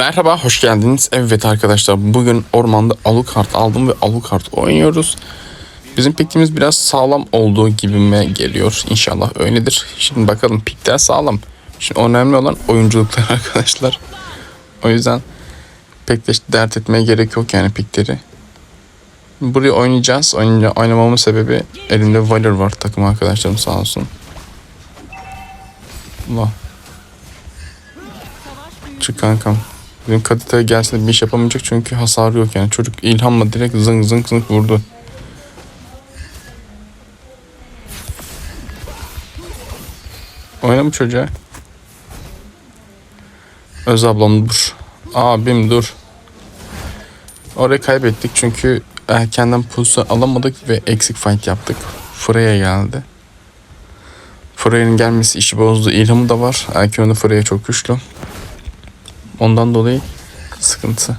Merhaba, hoş geldiniz. Evet arkadaşlar, bugün ormanda Alucard aldım ve Alucard oynuyoruz. Bizim pikimiz biraz sağlam olduğu gibime geliyor. İnşallah öyledir. Şimdi bakalım pikler sağlam. Şimdi önemli olan oyunculuklar arkadaşlar. O yüzden pek de dert etmeye gerek yok yani pikleri. Buraya oynayacağız. Oynayınca oynamamın sebebi elimde Valor var takım arkadaşlarım sağ olsun. Allah. Çık kankam. Gelse de bir iş yapamayacak çünkü hasarı yok yani. Çocuk ilhamla direkt zınk zınk zınk vurdu. Oyna bu çocuğa. Öz ablam dur. Abim dur. Orayı kaybettik çünkü erkenden pozisyon alamadık ve eksik fight yaptık. Freya geldi. Freya'nın gelmesi işi bozdu. İlhamı da var. Erken önde Freya çok güçlü. Ondan dolayı sıkıntı.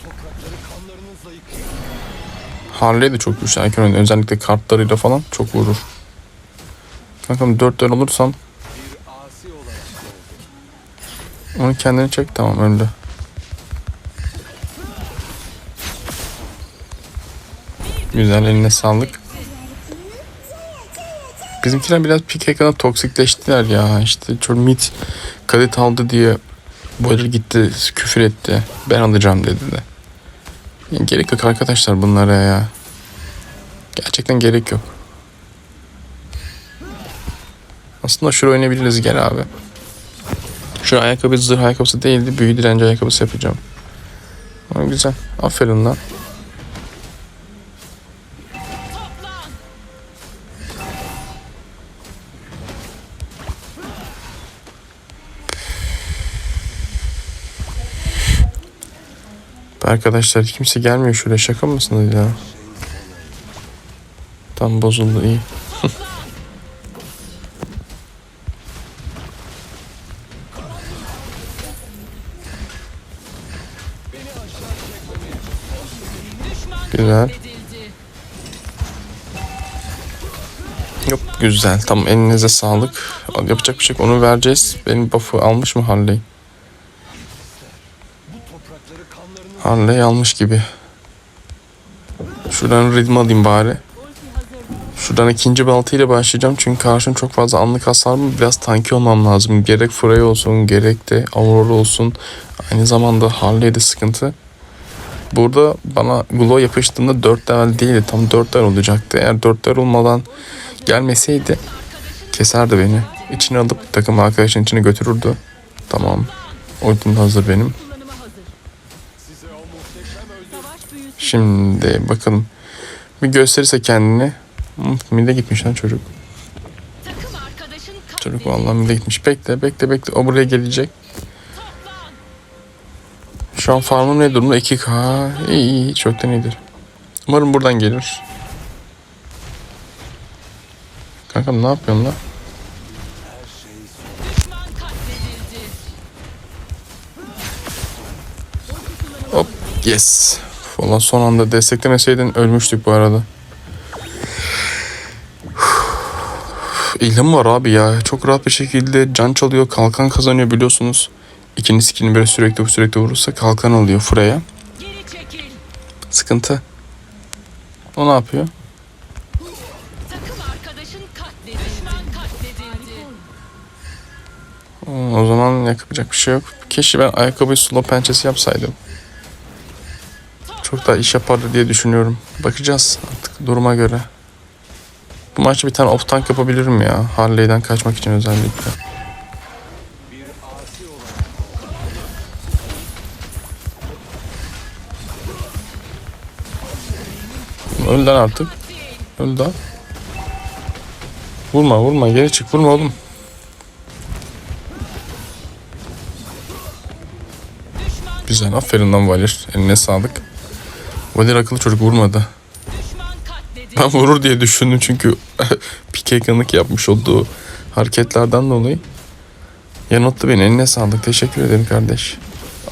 Harley de çok güçlü erken oyunda. Özellikle kartlarıyla falan çok vurur. Kankam 4 dön olursam onu kendini çek tamam öldü. Güzel eline sağlık. Bizimkiler biraz ekranı toksikleştiler ya. İşte çok mit kadit aldı diye Boiler gitti küfür etti. Ben alacağım dedi de. Yani gerek yok arkadaşlar bunlara ya. Gerçekten gerek yok. Aslında şuraya oynayabiliriz gel abi. Şu ayakkabı zırh ayakkabısı değildi. Büyü direnci ayakkabısı yapacağım. Ama güzel. Aferin lan. Arkadaşlar kimse gelmiyor şuraya şaka mısınız ya? Tam bozuldu iyi. Güzel. Yok güzel. Tamam elinize sağlık. Yapacak bir şey. Onu vereceğiz. Benim buff'ı almış mı Harley? Harley almış gibi. Şuradan rhythm alayım bari. Şuradan ikinci baltayla başlayacağım çünkü karşım çok fazla anlık hasar mı biraz tanki olmam lazım. Gerek Freya olsun gerek de Aurora olsun. Aynı zamanda Harley'de sıkıntı. Burada bana glow yapıştığında 4 level değildi. Tam 4 level olacaktı. Eğer 4 level olmadan gelmeseydi keserdi beni. İçine alıp takım arkadaşın içine götürürdü. Tamam. Ultim hazır benim. Şimdi bakalım. Bir gösterirse kendini. Mide gitmiş lan çocuk. Çocuk vallahi mide gitmiş. Bekle bekle bekle. O buraya gelecek. Şu an farmım ne durumda? 2K. İyi iyi. Çoktan iyidir. Umarım buradan gelir. Kankam ne yapıyorsun lan? Yes. Valla son anda desteklemeseydin ölmüştük bu arada. İlham var abi ya. Çok rahat bir şekilde can çalıyor. Kalkan kazanıyor biliyorsunuz. İkinci skillini böyle sürekli sürekli vurursa kalkan alıyor Freya. Sıkıntı. O ne yapıyor? Katledildi. O zaman yapacak bir şey yok. Keşke ben ayakkabıyı slow pençesi yapsaydım. Çok daha iş yapardı diye düşünüyorum. Bakacağız artık duruma göre. Bu maçta bir tane off tank yapabilirim ya. Harley'den kaçmak için özellikle. Öl artık. Öl. Vurma vurma geri çık vurma oğlum. Güzel aferin lan Valir. Eline sağlık. Valir akıllı çocuk vurmadı. Ben vurur diye düşündüm çünkü pike yakınlık yapmış olduğu hareketlerden dolayı. Yanılttı beni. Eline sağlık. Teşekkür ederim kardeş.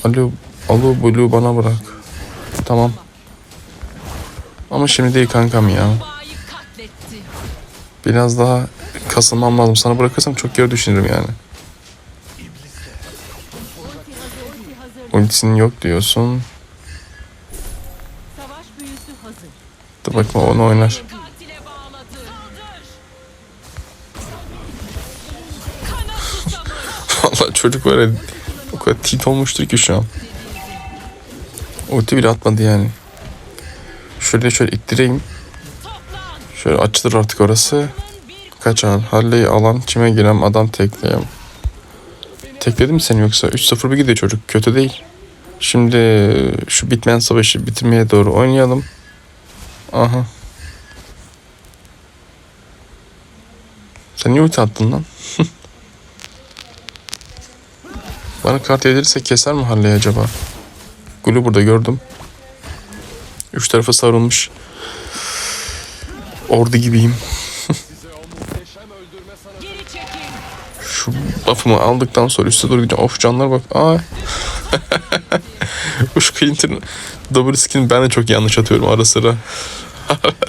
Alo, alo Blue bana bırak. Tamam. Ama şimdi değil kankam ya. Biraz daha kasılmam lazım. Sana bırakırsam çok geri düşünürüm yani. Ultisinin yok diyorsun. Dur bakma onu oynar. Vallahi çocuk ya o kadar tilt olmuştur ki şu an. Ulti bile atmadı yani. Şöyle şöyle ittireyim. Şöyle açılır artık orası. Bir Kaçan, Harley'i alan, çime giren adam tekleyem. Tekledim mi seni yoksa? 3-0 bir gidiyor çocuk. Kötü değil. Şimdi şu bitmeyen savaşı bitirmeye doğru oynayalım. Aha. Sen niye ulti attın lan? Bana kart yedirirse keser mi Harley acaba? Gülü burada gördüm. Üç tarafı sarılmış. Ordu gibiyim. Şu buff'ımı aldıktan sonra doğru gideceğim. Of canlar bak. Aa. Şu Clinton double skin ben de çok yanlış atıyorum ara sıra.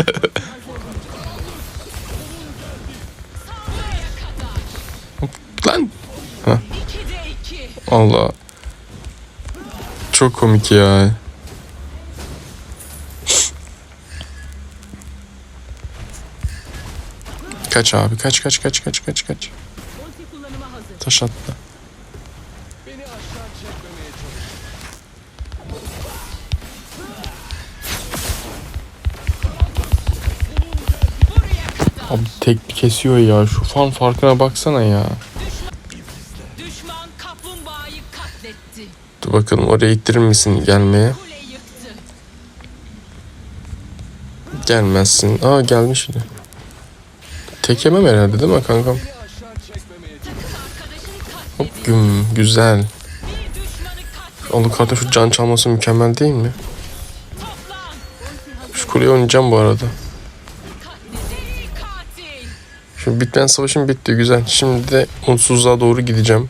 Lan. İki. Allah. Çok komik ya. Kaç abi kaç kaç kaç kaç kaç kaç. Taş attı. Abi tek kesiyor ya. Şu fan farkına baksana ya. Dur bakalım oraya ittirir misin gelmeye? Gelmezsin. Aa gelmiş yine. Tek yemem herhalde değil mi kankam? Hop güm güzel. Oğlum karta şu can çalması mükemmel değil mi? Şu kuleyi oynayacağım bu arada. Şu bitmeyen savaşım bitti güzel. Şimdi de umutsuzluğa doğru gideceğim.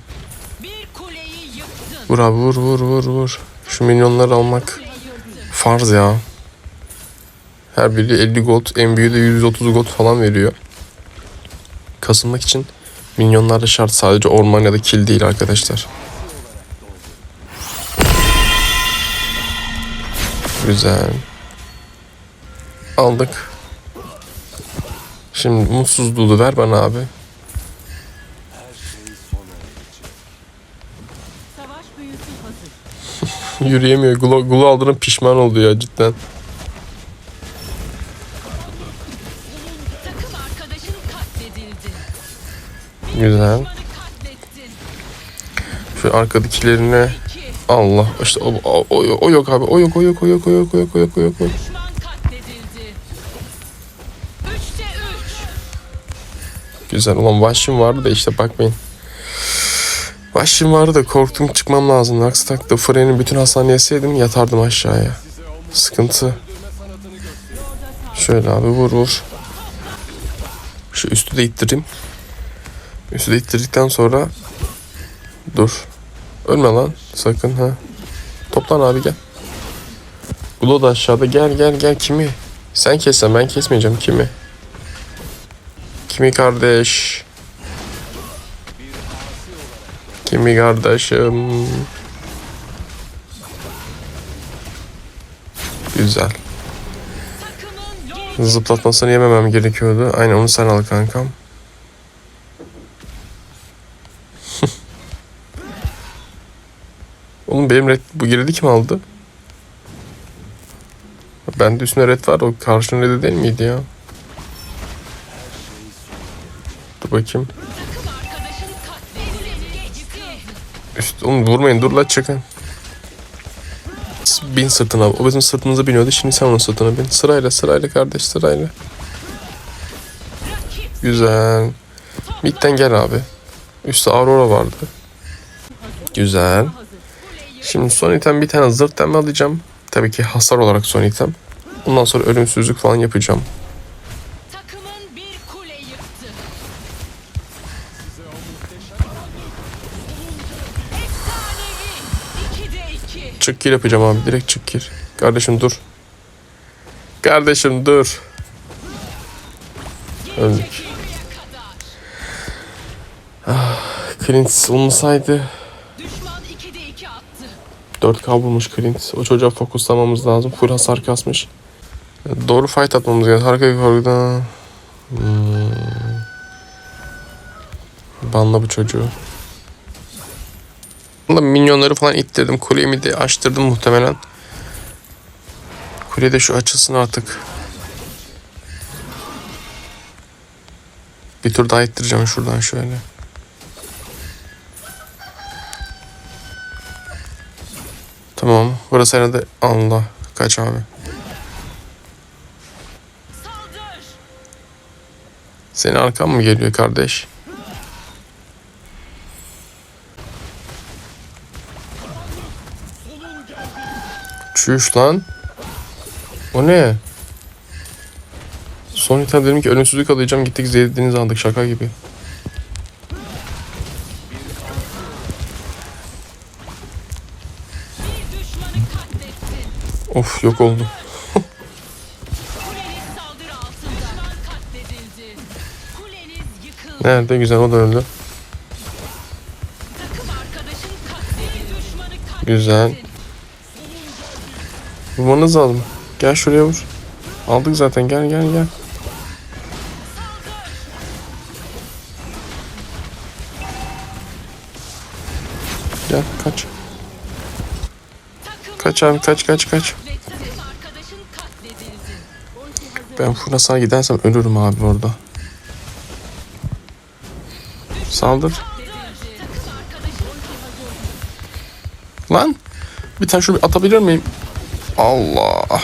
Vur abi vur vur vur vur. Şu milyonları almak farz ya. Her biri 50 gold, en büyüğü de 130 gold falan veriyor. Kasılmak için milyonlar da şart. Sadece orman ya da kill değil arkadaşlar. Güzel. Aldık. Şimdi mutsuzluğu ver bana abi. Yürüyemiyor. Gulu, gulu aldıran pişman oldu ya cidden. Güzel. Şu arkadakilerine. Allah işte o, o, o, o yok abi. O yok o yok o yok o yok o yok o yok o yok. O yok. Güzel ulan başım vardı da işte bakmayın. Başım vardı da korktum çıkmam lazım. Aksi takta freni bütün hastaneye yeseydim yatardım aşağıya. Sıkıntı. Şöyle abi vur vur. Şu üstü de ittireyim. Üstü de ittirdikten sonra dur. Ölme lan sakın ha. Toplan abi gel. Gulo da aşağıda gel gel gel kimi? Sen kessen ben kesmeyeceğim kimi? Kimi kardeş? Kimi kardeşim? Güzel. Zıplatmasını yememem gerekiyordu. Aynen onu sen al kankam. Oğlum benim red bu girdi kim aldı? Bende üstüne red var o karşının redi değil miydi ya? Dur bakayım. Üst, oğlum vurmayın dur la çıkın. Bin sırtına. O bizim sırtımıza biniyordu. Şimdi sen onun sırtına bin. Sırayla sırayla kardeş sırayla. Güzel. Mid'den gel abi. Üstte Aurora vardı. Güzel. Şimdi son item bir tane zırt temme alacağım. Tabii ki hasar olarak son item. Ondan sonra ölümsüzlük falan yapacağım. Çık gir yapacağım abi. Direkt çık gir. Kardeşim dur. Kardeşim dur. Öldük. Kadar. Clint olmasaydı 4K bulmuş Clint. O çocuğa fokuslamamız lazım. Full hasar kasmış. Doğru fight atmamız gerekiyor. Arka yukarıda. Hmm. Banla bu çocuğu. Bunda minyonları falan ittirdim. Kulemi de açtırdım muhtemelen. Kule de şu açılsın artık. Bir tur daha ittireceğim şuradan şöyle. Tamam. Burası herhalde Allah. Kaç abi. Senin arkan mı geliyor kardeş? Çüş lan. O ne? Son item dedim ki ölümsüzlük alacağım gittik zeytinizi aldık şaka gibi. Of yok oldu. Nerede güzel o da öldü. Güzel. Vurmanız lazım. Gel şuraya vur. Aldık zaten gel gel. Gel Kaç abi kaç kaç kaç. Ben Furas'a gidersem ölürüm abi orada. Saldır. Lan. Bir tane şunu atabilir miyim? Allah.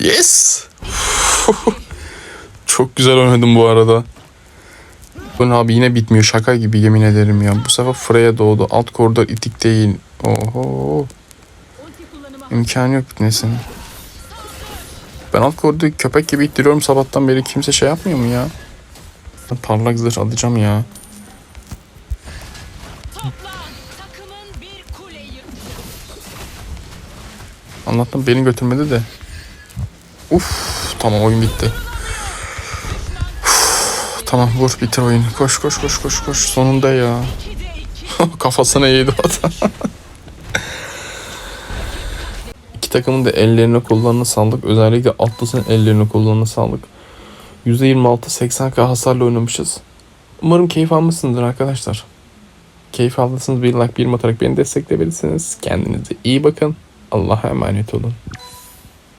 Yes. Çok güzel oynadım bu arada. Bu ne abi yine bitmiyor şaka gibi yemin ederim ya. Bu sefer Freya doğdu. Alt koridor itik değil. Oho. İmkanı yok bitmesinin. Ben alt koridor köpek gibi ittiriyorum sabahtan beri. Kimse şey yapmıyor mu ya? Ben parlak zırh alacağım ya. Anlattım beni götürmedi de. Uf tamam oyun bitti. Tamam vur bitir oyunu. Koş koş koş koş koş sonunda ya. 2'de 2. Kafasına yedi o da. İki takımın da ellerine kollarına sağlık. Özellikle Atlas'ın ellerine kollarına sağlık. %26 80k hasarla oynamışız. Umarım keyif almışsınızdır arkadaşlar. Keyif aldıysanız bir like bir atarak beni destekleyebilirsiniz. Kendinize iyi bakın. Allah'a emanet olun.